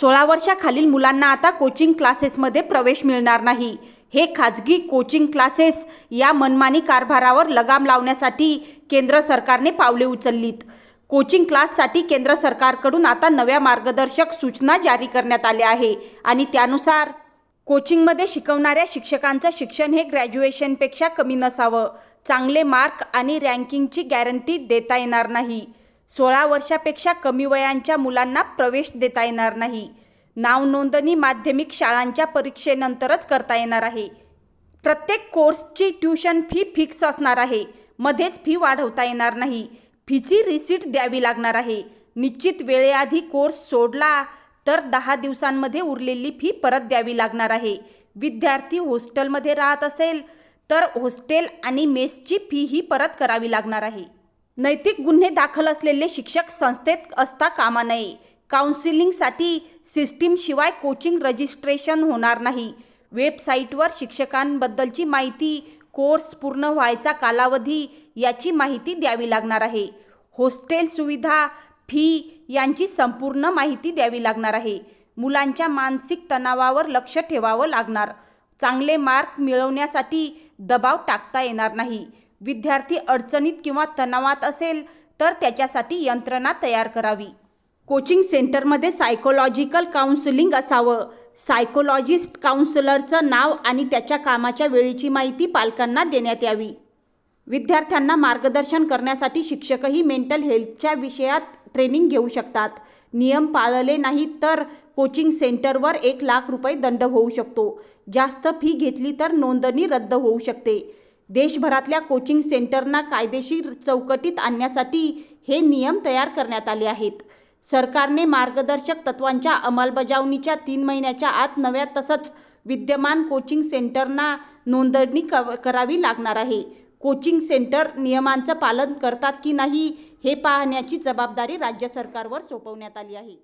सोळा वर्षाखालील मुलांना आता कोचिंग क्लासेसमध्ये प्रवेश मिळणार नाही. हे खाजगी कोचिंग क्लासेस या मनमानी कारभारावर लगाम लावण्यासाठी केंद्र सरकारने पावले उचललीत. कोचिंग क्लाससाठी केंद्र सरकारकडून आता नव्या मार्गदर्शक सूचना जारी करण्यात आल्या आहे आणि त्यानुसार कोचिंगमध्ये शिकवणाऱ्या शिक्षकांचं शिक्षण हे ग्रॅज्युएशनपेक्षा कमी नसावं. चांगले मार्क आणि रँकिंगची गॅरंटी देता येणार नाही. सोळा वर्षापेक्षा कमी वयांच्या मुलांना प्रवेश देता येणार नाही. नाव नोंदणी माध्यमिक शाळांच्या परीक्षेनंतरच करता येणार आहे. प्रत्येक कोर्सची ट्युशन फी फिक्स असणार आहे. मध्येच फी वाढवता येणार नाही. फीची रिसीट द्यावी लागणार आहे. निश्चित वेळेआधी कोर्स सोडला तर दहा दिवसांमध्ये उरलेली फी परत द्यावी लागणार आहे. विद्यार्थी हॉस्टेलमध्ये राहत असेल तर हॉस्टेल आणि मेसची फी ही परत करावी लागणार आहे. नैतिक गुन्हे दाखल असलेले शिक्षक संस्थेत असता कामा नये. काउन्सिलिंगसाठी सिस्टीमशिवाय कोचिंग रजिस्ट्रेशन होणार नाही. वेबसाईटवर शिक्षकांबद्दलची माहिती कोर्स पूर्ण व्हायचा कालावधी याची माहिती द्यावी लागणार आहे. हॉस्टेल सुविधा फी यांची संपूर्ण माहिती द्यावी लागणार आहे. मुलांच्या मानसिक तणावावर लक्ष ठेवावं लागणार. चांगले मार्क मिळवण्यासाठी दबाव टाकता येणार नाही. विद्यार्थी अडचणीत किंवा तणावात असेल तर त्याच्यासाठी यंत्रणा तयार करावी. कोचिंग सेंटरमध्ये सायकोलॉजिकल काउन्सिलिंग असावं. सायकोलॉजिस्ट काउन्सिलरचं नाव आणि त्याच्या कामाच्या वेळेची माहिती पालकांना देण्यात यावी. विद्यार्थ्यांना मार्गदर्शन करण्यासाठी शिक्षकही मेंटल हेल्थच्या विषयात ट्रेनिंग घेऊ शकतात. नियम पाळले नाही तर कोचिंग सेंटरवर एक लाख रुपये दंड होऊ शकतो. जास्त फी घेतली तर नोंदणी रद्द होऊ शकते. देशभरातल्या कोचिंग सेंटरना कायदेशीर चौकटीत आणण्यासाठी हे नियम तयार करण्यात आले आहेत. सरकारने मार्गदर्शक तत्वांच्या अंमलबजावणीच्या तीन महिन्याच्या आत नव्या तसंच विद्यमान कोचिंग सेंटरना नोंदणी क करावी लागणार आहे. कोचिंग सेंटर नियमांचं पालन करतात की नाही हे पाहण्याची जबाबदारी राज्य सरकारवर सोपवण्यात आली आहे.